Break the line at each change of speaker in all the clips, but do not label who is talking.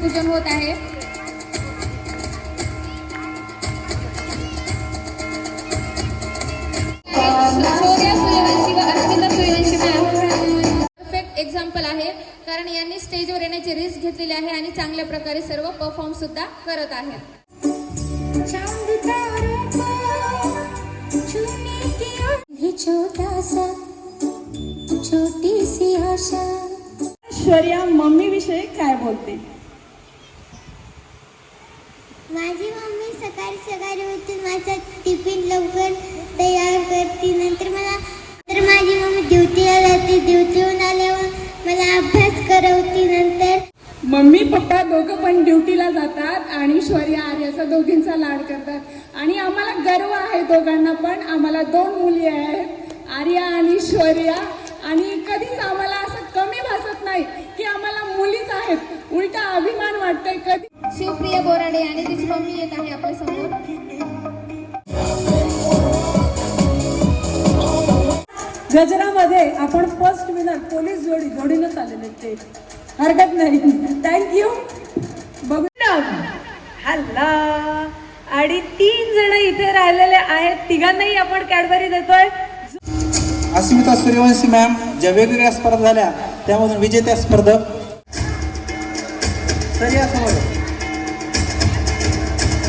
पूजन होत आहे. परफेक्ट एक्झाम्पल आहे. कारण यांनी स्टेजवर येण्याची रिस्क घेतलेली आहे आणि चांगल्या प्रकारे सर्व परफॉर्म सुद्धा करत आहेत.
चांद तारों को छूने की भी छोटा सा छोटी सी आशा
ऐश्वर्या मम्मी विषयी काय बोलते?
माझी मम्मी सकाळी सकाळी उठून माझा टिफिन लवकर तयार करते. नंतर मला तर माझी मम्मी ड्युटीला जाते. ड्युटीहून आल्यावर मला अभ्यास करवते. नंतर
मम्मी पप्पा दोघं पण ड्युटीला जातात आणि शौर्य आर्याचा दोघींचा लाड करतात. आणि आम्हाला गर्व आहे दोघांना पण. आम्हाला दोन मुली आहेत आर्या आणि शौर्या आणि कधीच आम्हाला असं कमी भासत नाही की आम्हाला मुलीच आहेत. उलटा अभिमान वाटतंय कधी
शिवप्रिया बोराडे आणि तिची मम्मी येत आहे आपल्यासमोर.
गजरामध्ये आपण फर्स्ट विनर पोलीस जोडी जोडीनच आलेले ते. हरकत नाही. थँक्यू बघू. हल्ला. आणि तीन जण इथे राहिलेले आहेत. तिघांनाही आपण कॅडबरी देतोय.
अस्मिता सूर्यवंशी मॅम ज्या वेगवेगळ्या स्पर्धा झाल्या त्यामधून विजेत्या स्पर्धक. सर या समोर.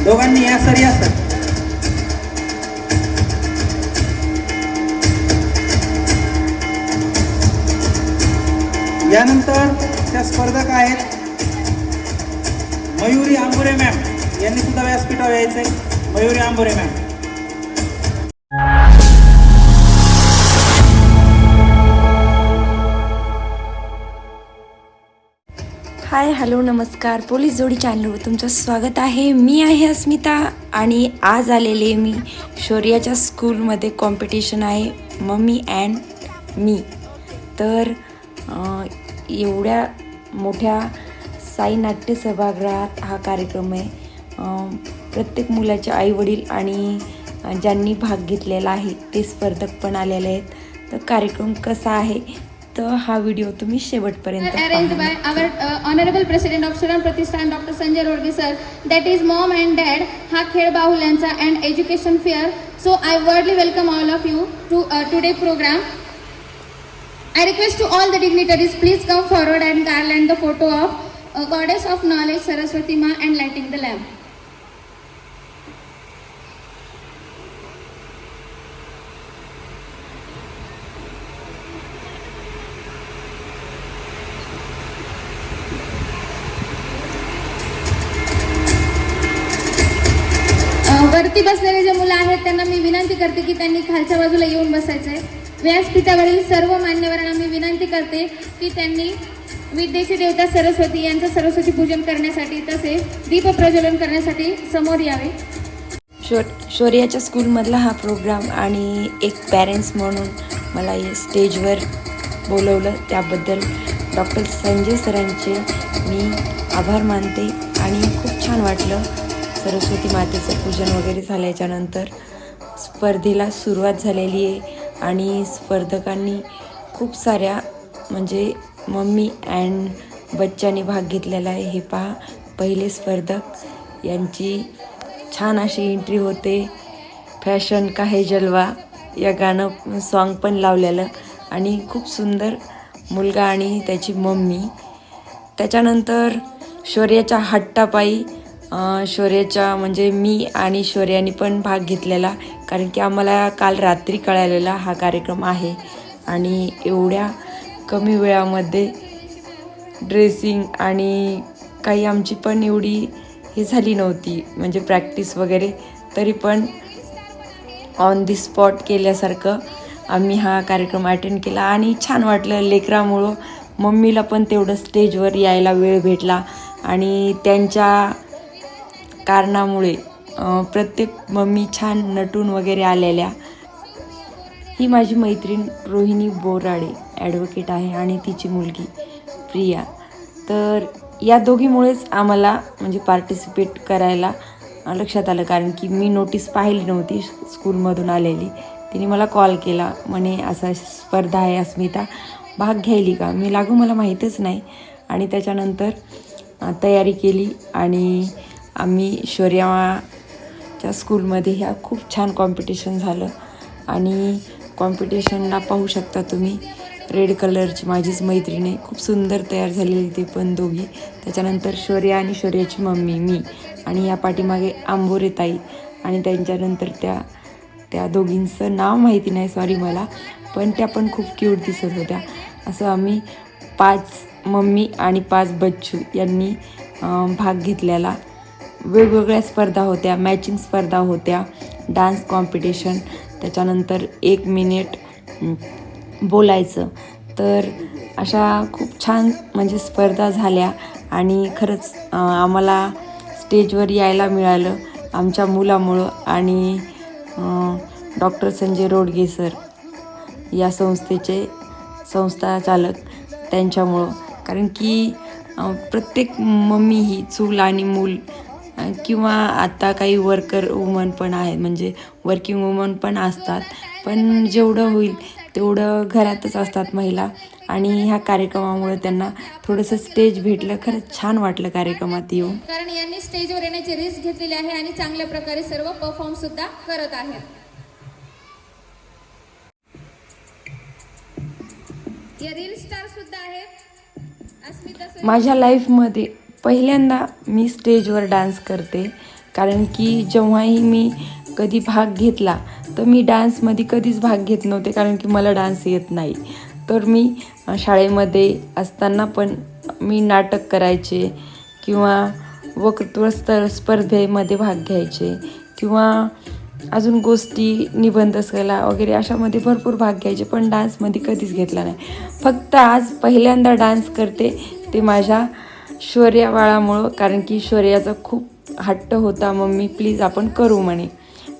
दोघांनी या सर या सर यानंतर त्या स्पर्धक आहेत मयुरी आंबुरे मॅम. यांनी सुद्धा व्यासपीठावर यायचंय. Mayuri Ambure ma'am.
Hi hello नमस्कार. पोलीस जोडी चॅनलवर तुमचं स्वागत आहे. मी आहे अस्मिता आणि आज आलेले मी शौर्याच्या स्कूलमध्ये कॉम्पिटिशन आहे मम्मी अँड मी. तर एवढ्या मोठ्या साई नाट्य सभागृहात हा कार्यक्रम आहे. प्रत्येक मुलाचे आईवडील आणि ज्यांनी भाग घेतलेला आहे ते स्पर्धक पण आलेले आहेत. तर कार्यक्रम कसा आहे? तर हा व्हिडिओ तुम्ही शेवटपर्यंत
by our uh, honorable president of student Pratishthan doctor Sanjay Rodge sir that is mom and dad हा खेळ बाहुल्यांचा and education fair so I wordly welcome all of you to uh, today program I request to all the dignitaries please come forward and garland the photo of uh, goddess of knowledge Saraswati Ma and lighting विनंती की त्यांनी खालच्या बाजूला येऊन बसायचं आहे व्यासपीठावरील सर्व मान्यवरांना मी विनंती करते की त्यांनी विद्येची देवता सरस्वती यांचं सरस्वती पूजन करण्यासाठी तसेच दीप प्रज्वलन करण्यासाठी समोर यावे.
शोर शौर्याच्या स्कूलमधला हा प्रोग्राम आणि एक पॅरेंट्स म्हणून मला या स्टेजवर बोलवलं. त्याबद्दल डॉक्टर संजय सरांचे मी आभार मानते आणि खूप छान वाटलं. सरस्वती मातेचं पूजन वगैरे झाल्याच्यानंतर स्पर्धेला सुरुवात झालेली आहे आणि स्पर्धकांनी खूप साऱ्या म्हणजे मम्मी अँड बच्चांनी भाग घेतलेला आहे. हे पहा पहिले स्पर्धक यांची छान अशी एंट्री होते. फॅशन का हे जलवा या गाणं सॉन्ग पण लावलेलं आणि खूप सुंदर मुलगा आणि त्याची मम्मी. त्याच्यानंतर शौर्याच्या हट्टापायी शौर्याच्या म्हणजे मी आणि शौर्याने पण भाग घेतलेला. कारण की आम्हाला काल रात्री कळालेला हा कार्यक्रम आहे. आणि एवढ्या कमी वेळामध्ये ड्रेसिंग आणि काही आमची पण एवढी हे झाली नव्हती. म्हणजे प्रॅक्टिस वगैरे तरी पण ऑन दी स्पॉट केल्यासारखं आम्ही हा कार्यक्रम अटेंड केला. आणि छान वाटलं लेकरामुळं. मम्मीला पण तेवढं स्टेजवर यायला वेळ भेटला. आणि त्यांच्या कारणामुळे प्रत्येक मम्मी छान नटून वगैरे आलेल्या ही माझी मैत्रीण रोहिणी बोराडे ॲडव्होकेट आहे आणि तिची मुलगी प्रिया. तर या दोघीमुळेच आम्हाला म्हणजे पार्टिसिपेट करायला लक्षात आलं. कारण की मी नोटीस पाहिली नव्हती स्कूलमधून आलेली. तिने मला कॉल केला म्हणे असा स्पर्धा आहे अस्मिता भाग घ्यायली का? मी लागू मला माहीतच नाही. आणि त्याच्यानंतर तयारी केली आणि आम्ही शौर्याच्या स्कूलमध्ये ह्या खूप छान कॉम्पिटिशन झालं. आणि कॉम्पिटिशनला पाहू शकता तुम्ही रेड कलरची माझीच मैत्रिणी खूप सुंदर तयार झालेली ती पण दोघी. त्याच्यानंतर शौर्या आणि शौर्याची मम्मी मी आणि या पाठीमागे आंबोरे ताई आणि त्यांच्यानंतर त्या त्या दोघींचं नाव माहिती नाही सॉरी मला पण त्या पण खूप क्यूट दिसत होत्या. असं आम्ही पाच मम्मी आणि पाच बच्चू यांनी भाग घेतलेला. वेगवेगळ्या स्पर्धा होत्या मॅचिंग स्पर्धा होत्या डान्स कॉम्पिटिशन त्याच्यानंतर एक मिनिट बोलायचं. तर अशा खूप छान म्हणजे स्पर्धा झाल्या आणि खरंच आम्हाला स्टेजवर यायला मिळालं आमच्या मुलामुळं आणि डॉक्टर संजय रोडगे सर या संस्थेचे संस्था चालक त्यांच्यामुळं. कारण की प्रत्येक मम्मी ही चूल आणि मूल किंवा आता काही वर्कर वुमन पण आहेत म्हणजे वर्किंग वुमन पण असतात. पण जेवढं होईल तेवढं घरातच असतात महिला. आणि ह्या कार्यक्रमामुळे त्यांना थोडंसं स्टेज भेटलं. खरंच छान वाटलं कार्यक्रमात येऊन.
कारण यांनी स्टेजवर येण्याची रिस्क घेतलेली आहे आणि चांगल्या प्रकारे सर्व परफॉर्म सुद्धा करत आहेत. या रील स्टार सुद्धा आहेत.
माझ्या लाईफमध्ये पहिल्यांदा मी स्टेजवर डान्स करते. कारण की जेव्हाही मी कधी भाग घेतला तर मी डान्समध्ये कधीच भाग घेत नव्हते कारण की मला डान्स येत नाही. तर मी शाळेमध्ये असताना पण मी नाटक करायचे किंवा वक्तृत्व स्तर स्पर्धेमध्ये भाग घ्यायचे किंवा अजून गोष्टी निबंध असायला वगैरे अशामध्ये भरपूर भाग घ्यायचे पण डान्समध्ये कधीच घेतला नाही. फक्त आज पहिल्यांदा डान्स करते ते माझ्या शौर्या बाळामुळं कारण की शौर्याचा खूप हट्ट होता मम्मी प्लीज आपण करू म्हणे.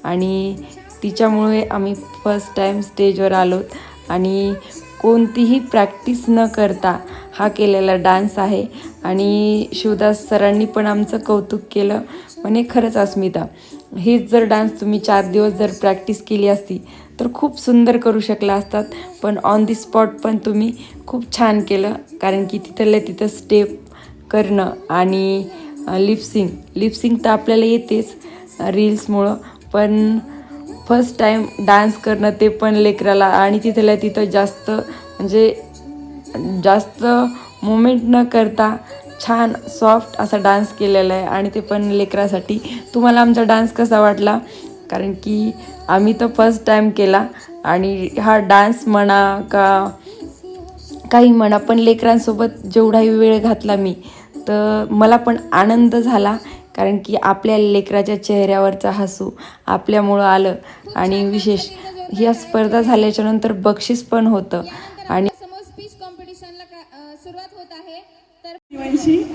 आणि तिच्यामुळे आम्ही फर्स्ट टाईम स्टेजवर आलोत आणि कोणतीही प्रॅक्टिस न करता हा केलेला डान्स आहे. आणि शिवदास सरांनी पण आमचं कौतुक केलं. म्हणे खरंच अस्मिता हेच जर डान्स तुम्ही चार दिवस जर प्रॅक्टिस केली असती तर खूप सुंदर करू शकला असतात. पण ऑन दी स्पॉट पण तुम्ही खूप छान केलं. कारण की तिथल्या तिथं स्टेप करणं आणि लिपसिंग लिपसिंग तर आपल्याला येतेच रील्समुळं पण फर्स्ट टाईम डान्स करणं ते पण लेकराला आणि तिथल्या तिथं जास्त म्हणजे जास्त मुमेंट न करता छान सॉफ्ट असा डान्स केलेला आहे आणि ते पण लेकरासाठी. तुम्हाला आमचा डान्स कसा वाटला? कारण की आम्ही तर फर्स्ट टाईम केला आणि हा डान्स म्हणा का काही म्हणा पण लेकरांसोबत जेवढाही वेळ घातला मी तर मला पण आनंद झाला कारण की आपल्या लेकराच्या चेहऱ्यावरचा हसू आपल्यामुळं आलं. आणि विशेष ह्या स्पर्धा झाल्याच्यानंतर बक्षीस पण होतं. आणि
सुरुवात होत आहे. तर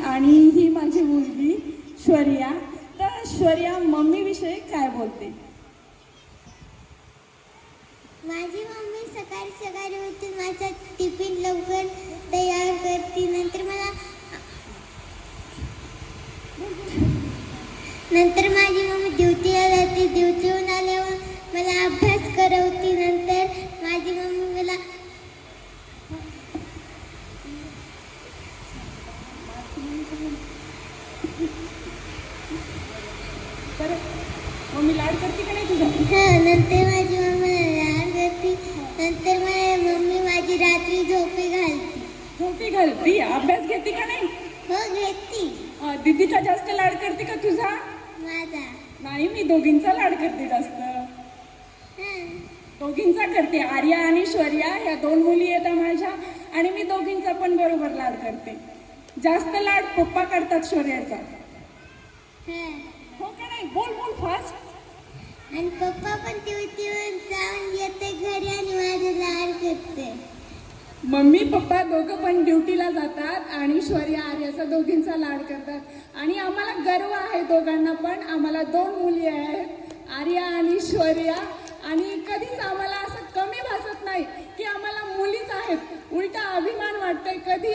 आणि ही माझी मुलगी श्वर्या. तर श्वर्या मम्मीविषयी काय बोलते?
माझी मम्मी सकाळी सकाळी उठून माझा टिफिन लवकर तयार करते. नंतर मला नंतर माझी मम्मी ड्युटीला जाते. ड्युटीहून आल्यावर मला अभ्यास करवते. नंतर माझी मम्मी मला
तर मम्मी लाड करते का नाही तुझा
हां नंतर माझी मम्मी लहान करते. नंतर माझी मम्मी माझी रात्री झोपे घालते.
झोपी घालती? अभ्यास घेते का नाही? दीदीचा जास्त लाड करते का तुझा?
माझा.
नाही मी दोघींचा लाड करते जास्त. दोघींचा करते. आर्या आणि शौर्या ह्या दोन मुली येतात माझ्या. आणि मी दोघींचा पण बरोबर लाड करते. जास्त लाड पप्पा करतात शौर्याचा.
हां.
हो का नाही? बोल बोल फास्ट
आणि पप्पा पण ड्युटीवर जाऊन येते घरी आणि माझे लाड करते.
मम्मी पप्पा दोघं पण ड्युटीला जातात आणि शौर्य आर्याचा दोघींचा लाड करतात. आणि आम्हाला गर्व आहे दोघांना पण. आम्हाला दोन मुली आहेत आर्या आणि शौर्या. आणि कधीच आम्हाला असं कमी भासत नाही की आम्हाला मुलीच आहेत. उलटा अभिमान वाटतंय. कधी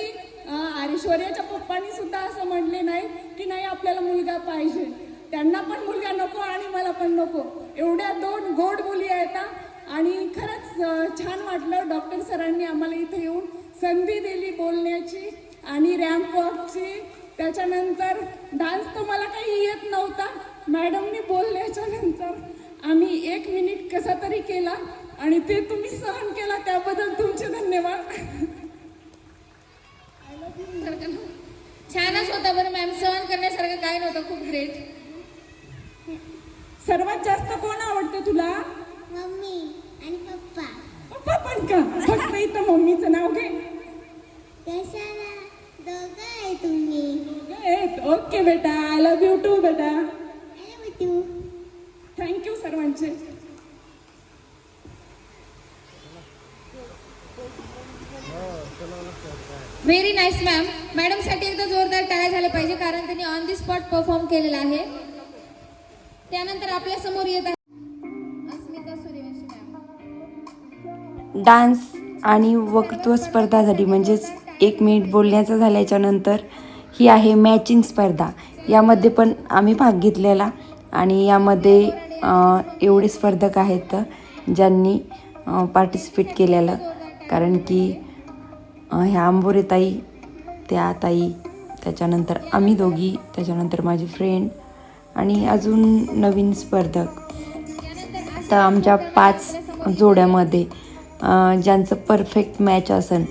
आरिश्वर्याच्या पप्पांनी सुद्धा असं म्हटले नाही की नाही आपल्याला मुलगा पाहिजे. त्यांना पण मुलगा नको आणि मला पण नको. एवढ्या दोन गोड मुली आहेत आणि खरंच छान वाटलं डॉक्टर सरांनी आम्हाला इथे येऊन संधी दिली बोलण्याची आणि रॅम्प वॉकची. त्याच्यानंतर डान्स तर मला काही येत नव्हता. मॅडमनी बोलल्याच्या नंतर आम्ही एक मिनिट कसा तरी केला आणि ते तुम्ही सहन केला त्याबद्दल तुमचे धन्यवाद.
छानच होता बरं मॅम सहन करण्यासारखं काय नव्हतं खूप ग्रेट
सर्वात जास्त कोण आवडतं तुला?
मम्मी आणि पप्पा.
पप्पा पण का? फक्त इथं मम्मीचं नाव घे.
कशाला? दोघं आहे तुम्ही.
ओके बेटा. आय लव्ह यू टू बेटा. थँक्यू सर्वांचे.
व्हेरी नाईस मॅम मॅडमसाठी एकदा जोरदार टाळ्या झाल्या पाहिजे कारण त्यांनी ऑन दी स्पॉट परफॉर्म केलेला आहे. त्यानंतर आपल्यासमोर येत
डान्स आणि वक्तृत्व स्पर्धा झाली. म्हणजेच एक मिनिट बोलण्याचं झाल्याच्यानंतर ही आहे मॅचिंग स्पर्धा. यामध्ये पण आम्ही भाग घेतलेला आणि यामध्ये एवढे स्पर्धक आहेत ज्यांनी पार्टिसिपेट केलेलं. कारण की ह्या ह्या आंबोरेताई त्या ताई त्याच्यानंतर आम्ही दोघी त्याच्यानंतर माझी फ्रेंड आणि अजून नवीन स्पर्धक. तर आमच्या पाच जोड्यामध्ये ज्यांचं परफेक्ट मॅच असेल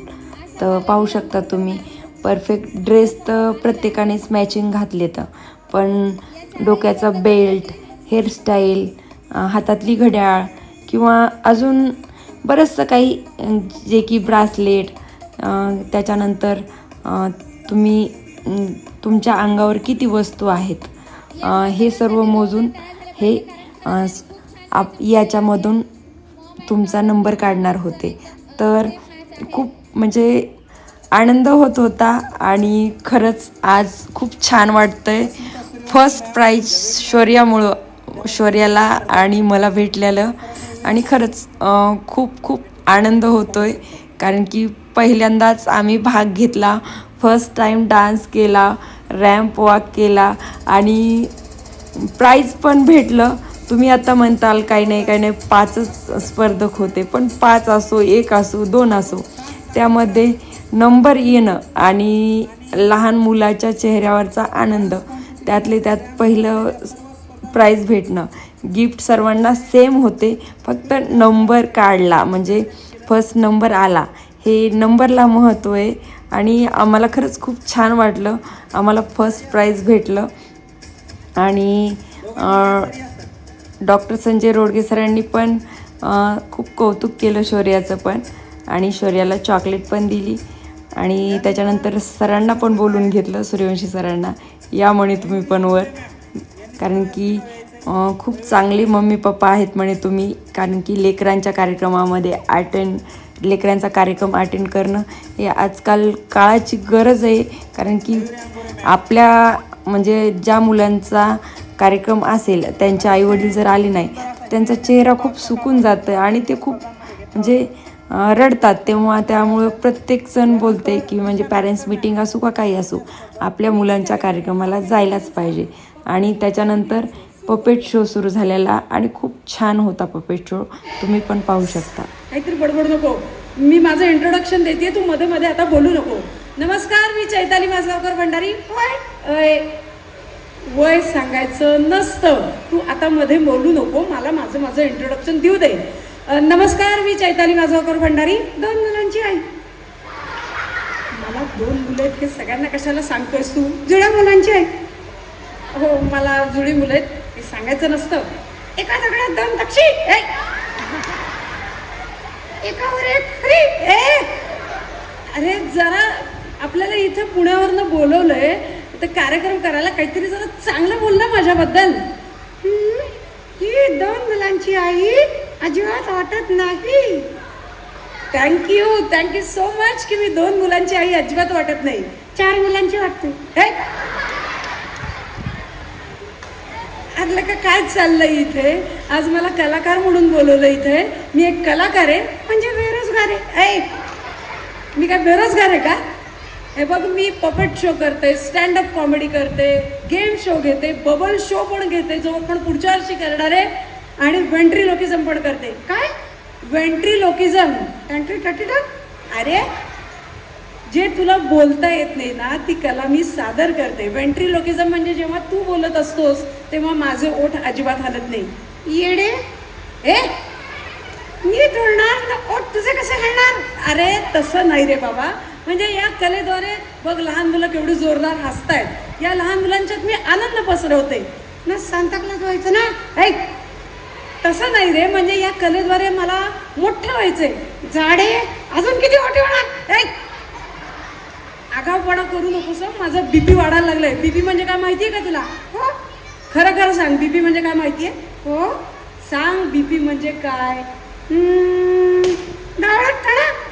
तर पाहू शकता तुम्ही परफेक्ट ड्रेस तर प्रत्येकानेच मॅचिंग घातले तर. पण डोक्याचा बेल्ट हेअरस्टाईल हातातली घड्याळ किंवा अजून बरंचसं काही जे की ब्रासलेट त्याच्यानंतर तुम्ही तुमच्या अंगावर किती वस्तू आहेत हे सर्व मोजून हे आप याच्यामधून तुमचा नंबर काढणार होते. तर खूप म्हणजे आनंद होत होता आणि खरंच आज खूप छान वाटतं आहे फर्स्ट प्राईज शौर्यामुळं शौर्याला आणि मला भेटलेलं. आणि खरंच खूप खूप आनंद होतो आहे कारण की पहिल्यांदाच आम्ही भाग घेतला. फर्स्ट टाईम डान्स केला रॅम्प वॉक केला आणि प्राईज पण भेटलं. तुम्ही आता म्हणताल काही नाही काही नाही पाचच स्पर्धक होते पण पाच असो एक असो दोन असो त्यामध्ये नंबर येणं आणि लहान मुलाच्या चेहऱ्यावरचा आनंद त्यातले त्यात पहिलं प्राईज भेटणं. गिफ्ट सर्वांना सेम होते फक्त नंबर काढला म्हणजे फर्स्ट नंबर आला. हे नंबरला महत्त्व आहे आणि आम्हाला खरंच खूप छान वाटलं. आम्हाला फर्स्ट प्राईज भेटलं आणि डॉक्टर संजय रोडगे सरांनी पण खूप कौतुक केलं शौर्याचं पण. आणि शौर्याला चॉकलेट पण दिली. आणि त्याच्यानंतर सरांना पण बोलून घेतलं सूर्यवंशी सरांना. या म्हणे तुम्ही पण वर. कारण की खूप चांगले मम्मी पप्पा आहेत म्हणे तुम्ही. कारण की लेकरांच्या कार्यक्रमामध्ये अटेंड लेकरांचा कार्यक्रम अटेंड करणं हे आजकाल काळाची गरज आहे. कारण की आपल्या म्हणजे ज्या मुलांचा कार्यक्रम असेल त्यांचे आईवडील जर आले नाही त्यांचा चेहरा खूप सुकून जातं आणि ते खूप म्हणजे रडतात. तेव्हा त्यामुळं प्रत्येकजण बोलते की म्हणजे पॅरेंट्स मिटिंग असू का काही असू आपल्या मुलांच्या कार्यक्रमाला जायलाच पाहिजे. आणि त्याच्यानंतर पपेट शो सुरू झालेला आणि खूप छान होता पपेट शो तुम्ही पण पाहू शकता.
काहीतरी बडबड नको. मी माझं इंट्रोडक्शन देते तू मध्ये मध्ये आता बोलू नको. नमस्कार मी चैताली माजगावकर भंडारी. वय सांगायचं नसतं. तू आता मध्ये बोलू नको मला माझं माझं इंट्रोडक्शन देऊ दे. नमस्कार मी चैताली माझावकर भंडारी दोन मुलांची आई. मला दोन मुलं आहेत हे सगळ्यांना कशाला सांगतोयस तू? जुळ्या मुलांची आई. हो मला जुळी मुलं आहेत हे सांगायचं नसतं. एका दगडात दोन पक्षी. एकावर एक फ्री ए! अरे जरा आपल्याला इथं पुण्यावरनं बोलवलंय. तर कार्यक्रम करायला काहीतरी जरा चांगलं बोल ना माझ्याबद्दल. ही दोन मुलांची आई अजिबात वाटत नाही. थँक्यू थँक्यू सो मच की मी दोन मुलांची आई अजिबात वाटत नाही. चार मुलांची वाटते? आतलं का काय चाललंय इथे? आज मला कलाकार म्हणून बोलवलं इथे. मी एक कलाकार आहे म्हणजे बेरोजगार आहे. ऐ मी काय बेरोजगार आहे का? हे बघ मी पपेट शो करते स्टँडअप कॉमेडी करते गेम शो घेते बबल शो पण घेते जो आपण पुढच्या वर्षी करणार आहे. आणि वेंट्रीलोकिझम पण करते. काय? वेंट्रीलोकिझम अरे जे तुला बोलता येत नाही ना ती कला मी सादर करते. वेंट्रिलोकिझम म्हणजे जेव्हा तू बोलत असतोस तेव्हा माझे ओठ अजिबात हलत नाही. येडे? ए मी बोलणार ना ओठ तुझे कसे हलणार? अरे तसं नाही रे बाबा. म्हणजे या कलेद्वारे बघ लहान मुलं केवढी जोरदार हसतायत या लहान मुलांच्यात मी आनंद पसरवते. ना सांताक्लाज व्हायचं ना? ऐक तसं नाही रे. म्हणजे या कलेद्वारे मला मोठं व्हायचंय. झाडे अजून किती मोठे होणार? ऐक. आगावपणा करू नकोस माझं बीपी वाढायला लागलंय. बीपी म्हणजे काय माहितीये का तुला? हो? खरं खरं सांग. बीपी म्हणजे काय माहितीये हो? सांग बीपी म्हणजे काय?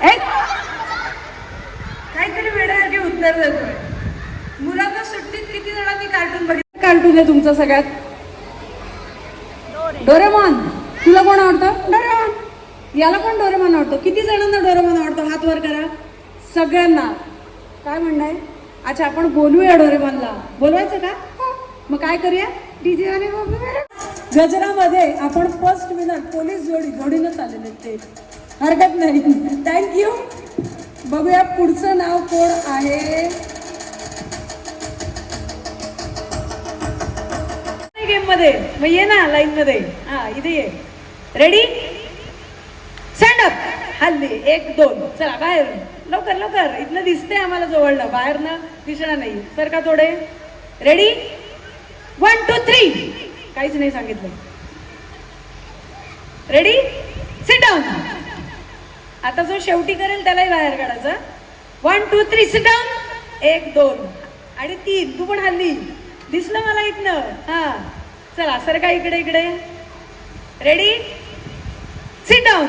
ऐक. काहीतरी वेळासारखे उत्तर देतोय. मुलांना सुट्टीत किती जणांनी कार्टून बघितलं? कार्टून आहे तुमचं सगळ्यात? डोरेमॉन. तुला कोण आवडतं? डोरेमॉन. याला पण डोरेमॉन आवडतो. किती जणांना डोरेमॉन आवडतो? हात वर करा. सगळ्यांना. काय म्हणणं आहे? अच्छा आपण बोलूया डोरेमॉनला. बोलवायचं का? हो. मग काय करूया? डीजे आणि गजरामध्ये आपण फर्स्ट विनर पोलीस जोडी जोडीनंच आलेले ते. हरकत नाही. थँक्यू बघूया पुढचं नाव कोण आहे? गेममध्ये. मग ये ना लाईन मध्ये. हा इथे ये. रेडी स्टँड अप हल्ली. एक दोन. चला बाहेर. लवकर लवकर. इथनं दिसते आम्हाला जवळनं. बाहेरनं दिसणार नाही. सर का थोडे? रेडी वन टू थ्री काहीच नाही सांगितलं. रेडी सिट डाऊन आता जो शेवटी करेल त्यालाही बाहेर काढायचं. One two three sit down एक दोन. आणि तीन. तू पण हल्ली. दिसलं मला इथनं. हा. चला सर का इकडे इकडे? रेडी सिट डाऊन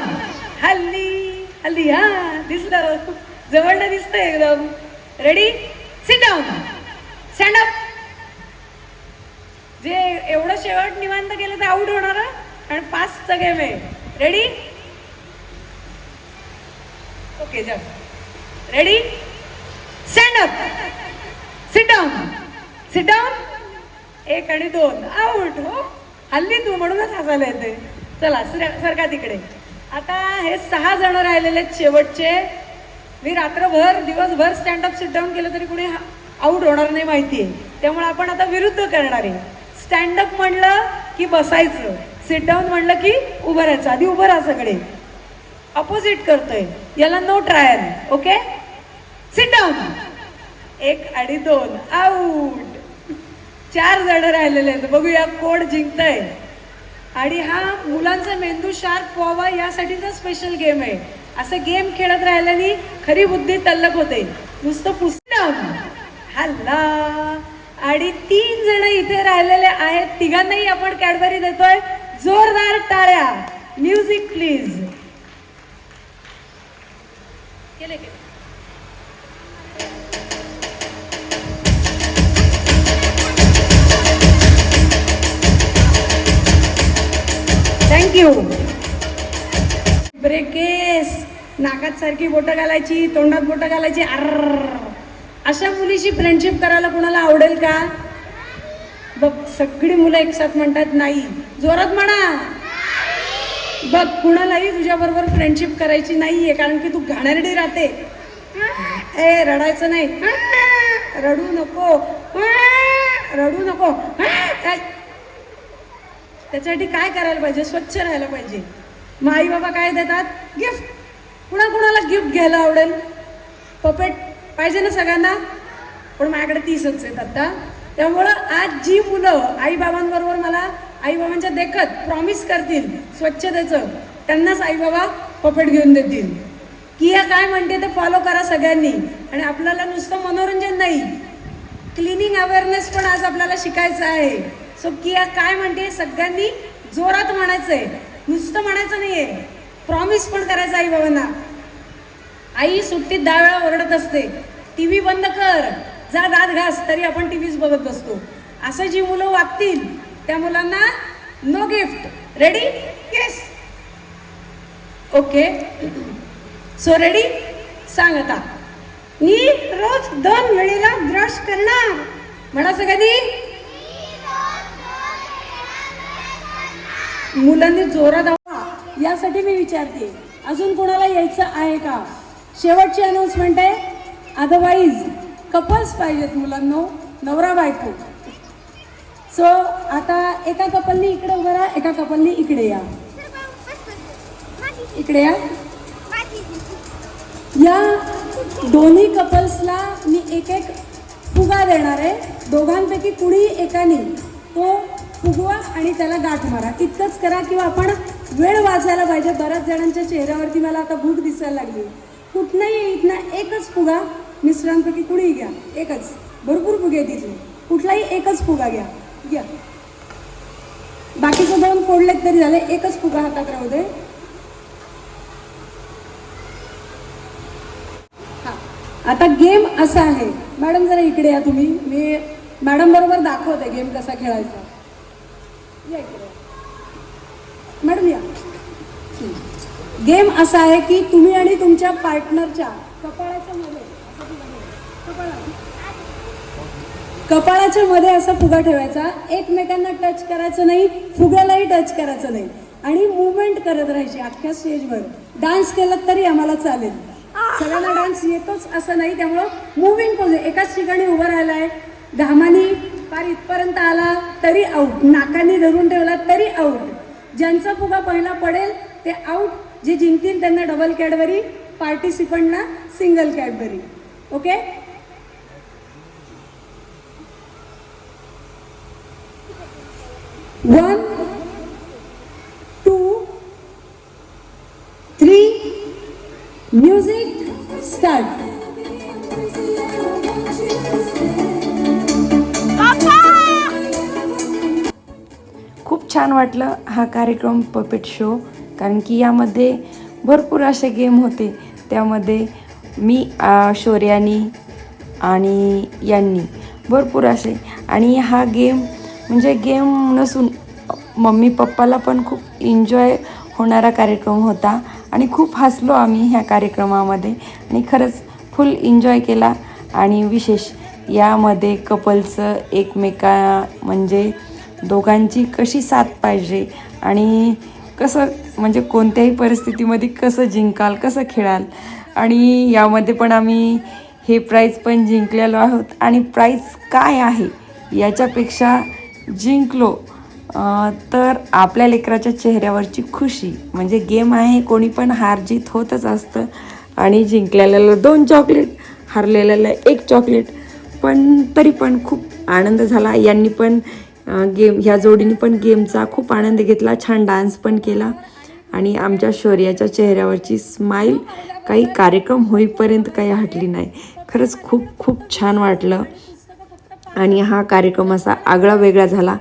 हल्ली हल्ली. हा दिसलं. जवळनं दिसतंय एकदम. Ready sit down stand up जे एवढं शेवट निवांत केलं तर आउट होणार. आणि पाचचा गेम आहे. रेडी ओके जा ready stand up sit down sit down एक आणि दोन. आउट हो हल्ली तू म्हणूनच हसायला येते. चला सर- सरका तिकडे. आता हे सहा जण राहिलेले आहेत शेवटचे. मी रात्रभर दिवसभर स्टँडअप सिट डाऊन केलं तरी कुणी आऊट होणार नाही माहिती आहे त्यामुळे आपण आता विरुद्ध करणार आहे. स्टँडअप म्हणलं की बसायचं. सिट डाऊन म्हणलं की उभं राहायचं. आधी उभं राहा सगळे. अपोजिट करतोय. याला no trial okay sit down एक आणि दोन आऊट चार जण राहिलेले आहेत. बघूया कोण जिंकतंय. आणि हा मुलांचा मेंदू शार्प व्हावा यासाठीचा स्पेशल गेम आहे. असं गेम खेळत राहिल्याने खरी बुद्धी तल्लक होते. नुसतं पुस्तक हल्ला. आणि तीन जण इथे राहिलेले आहेत. तिघांनाही आपण कॅडबरी देतोय. जोरदार टाळ्या. म्युझिक प्लीज केले गेले. थँक्यू ब्रेकेस नाकात सारखी बोटं घालायची तोंडात बोटं घालायची. अर्र अशा मुलीशी फ्रेंडशिप करायला कोणाला आवडेल का? बघ सगळी मुलं एकसाथ म्हणतात नाही. जोरात म्हणा. बघ कुणालाही तुझ्याबरोबर फ्रेंडशिप करायची नाहीये कारण की तू घाणेरडी राहते. ए रडायचं नाही. रडू नको. रडू नको. काय त्याच्यासाठी काय करायला पाहिजे? स्वच्छ राहायला पाहिजे. मग आई बाबा काय देतात? गिफ्ट कुणा कुणाला गिफ्ट घ्यायला आवडेल? पपेट पाहिजे ना सगळ्यांना? पण माझ्याकडे तीसच आहेत आता. त्यामुळं आज जी मुलं आई बाबांबरोबर मला आई बाबांच्या देखत प्रॉमिस करतील स्वच्छतेचं. त्यांनाच आई बाबा पपेट घेऊन देतील. किया काय म्हणते ते फॉलो करा सगळ्यांनी. आणि आपल्याला नुसतं मनोरंजन नाही. क्लिनिंग अवेअरनेस पण आज आपल्याला शिकायचं आहे. सो किया काय म्हणते सगळ्यांनी जोरात म्हणायचं आहे नुसतं म्हणायचं नाही आहे प्रॉमिस पण करायचं आई बाबांना आई सुट्टीत दहा वेळा ओरडत असते. टी व्ही बंद कर. जा दात घास तरी आपण टी व्हीच बघत बसतो. असं जी मुलं वागतील त्या मुलांना no gift ready yes okay so ready सांगता मी रोज दोन वेळेला ब्रश करणार. म्हणा सगळ्यांनी. मुलांनी जोरात आवा यासाठी मी विचारते अजून कोणाला यायचं आहे का? शेवटची अनाउन्समेंट आहे. अदरवाईज कपल्स पाहिजेत मुलांनो. नवरा बायको सो आता एका कपलनी इकडे उभं राहा एका कपलनी इकडे या. इकडे या. या दोन्ही कपल्सला मी एक एक फुगा देणार आहे. दोघांपैकी कुणी एकाने तो फुगवा आणि त्याला गाठ मारा. इतकंच करा किंवा आपण वेळ वाचायला पाहिजे. बऱ्याच जणांच्या चेहऱ्यावरती मला आता भूक दिसायला लागली. कुठनंही इथनं एकच फुगा मिस्टरांपैकी कुणीही घ्या. एकच. भरपूर फुगे तिथे कुठलाही एकच फुगा घ्या. या. बाकीचे दोन फोडलेत तरी झाले एकच फुगा हातात राहू दे. आता गेम असा आहे. मॅडम जरा इकडे या तुम्ही. मी मॅडम बरोबर दाखवते गेम कसा खेळायचा. या इकडे. मॅडम या. गेम असा आहे की तुम्ही आणि तुमच्या पार्टनरच्या कपाळाच्या मध्ये कपाळा कपाळाच्या मध्ये असा फुगा ठेवायचा. एकमेकांना टच करायचं नाही फुग्यालाही टच करायचं नाही. आणि मुवमेंट करत राहायची अख्ख्या स्टेजवर डान्स केलात तरी आम्हाला चालेल. सगळ्यांना डान्स येतोच असं नाही त्यामुळं मुव्हिंग पोझ एकाच ठिकाणी उभं राहिलं आहे घामानी फार इथपर्यंत आला तरी आऊट नाकाने धरून ठेवला तरी आऊट ज्यांचा फुगा पहिला पडेल ते आऊट जे जिंकतील त्यांना double Cadbury पार्टिसिपंटना single Cadbury okay one two three music start
खूप छान वाटलं हा कार्यक्रम पपेट शो कारण की यामध्ये भरपूर असे गेम होते. त्यामध्ये मी शौर्यानी आणि यांनी भरपूर असे. आणि हा गेम म्हणजे गेम नसून मम्मी पप्पाला पण खूप एन्जॉय होणारा कार्यक्रम होता. आणि खूप हसलो आम्ही ह्या कार्यक्रमामध्ये. आणि खरंच फुल एन्जॉय केला. आणि विशेष यामध्ये कपलचं एकमेका म्हणजे दोघांची कशी साथ पाहिजे आणि कसं म्हणजे कोणत्याही परिस्थितीमध्ये कसं जिंकाल कसं खेळाल. आणि यामध्ये पण आम्ही हे प्राईज पण जिंकलेलो आहोत. आणि प्राईज काय आहे याच्यापेक्षा जिंकलो. तर आपल्या लेकराच्या चेहऱ्यावरची खुशी म्हणजे गेम आहे कोणी पण हार जीत होतच असतं. आणि जिंकलेल्याला दोन चॉकलेट हारलेल्याला एक चॉकलेट पण तरी पण खूप आनंद झाला. यांनी पण गेम ह्या जोडीने पण गेमचा खूप आनंद घेतला. छान डान्स पण केला. आणि आमच्या शौर्याच्या चेहऱ्यावरची स्माईल काही कार्यक्रम होईपर्यंत काही हटली नाही. खरंच खूप खूप छान वाटलं. आणि हा कार्यक्रम असा आगळा वेगळा झाला.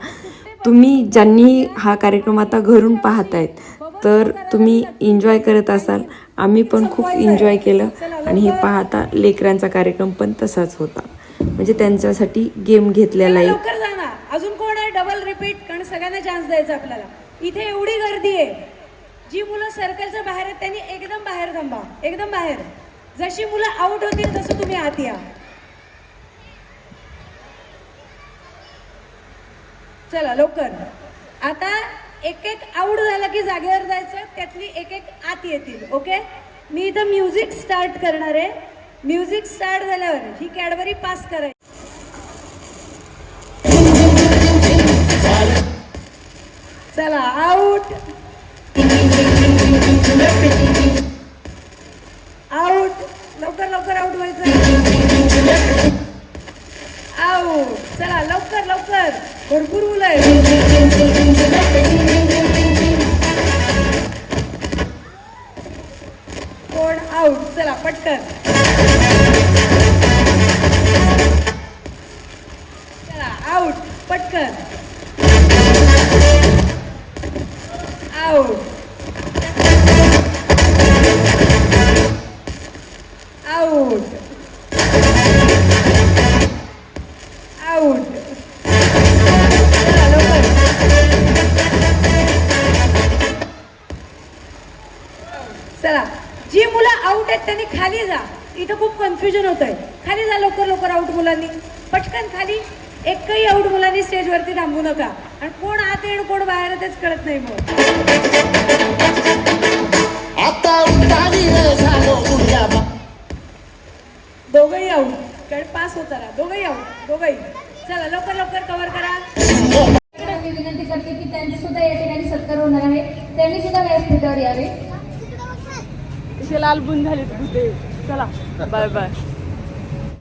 तुम्ही ज्यांनी हा कार्यक्रम आता घरून पाहत आहेत तर तुम्ही एन्जॉय करत असाल. आम्ही पण खूप एन्जॉय केलं आणि हे पाहता लेकरांचा कार्यक्रम पण तसाच होता. म्हणजे त्यांच्यासाठी गेम घेतलेला एक.
अजून कोण आहे? डबल रिपीट कारण सगळ्यांना चान्स द्यायचा आपल्याला. इथे एवढी गर्दी आहे. जी मुलं सर्कलच्या बाहेर आहेत त्यांनी एकदम बाहेर थांबा. एकदम बाहेर. जशी मुलं आउट होतील तसं तुम्ही आत या. चला लवकर. आता एक एक आऊट झालं की जागेवर जायचं त्यातली एक एक आत येतील ओके? मी इथं म्युझिक स्टार्ट करणार आहे. म्युझिक स्टार्ट झाल्यावर ही कॅडबरी पास करायची चला आऊट आऊट लवकर लवकर आऊट व्हायचं. आऊट चला लवकर लवकर. भरपूर मुलं आहेत. कोण आऊट चला पटकन. चला आऊट पटकन. आऊट आऊट आऊट कन्फ्युजन होत आहे खाली जा लवकर लवकर आऊट मुलांनी. पटकन खाली. एकही आऊट मुलांनी स्टेजवरती थांबू नका. आणि कोण आत येणं कोण बाहेर तेच कळत नाही मग. दोघंही आऊट कारण पास होता राहा दोघंही आऊट दोघंही. चला लवकर लवकर कव्हर करा.
मी विनंती करते की त्यांचे सुद्धा या ठिकाणी सत्कार होणार आहे. त्यांनी सुद्धा व्यासपीठावर यावे.
लाल बुंद झाले भूते? चला बाय बाय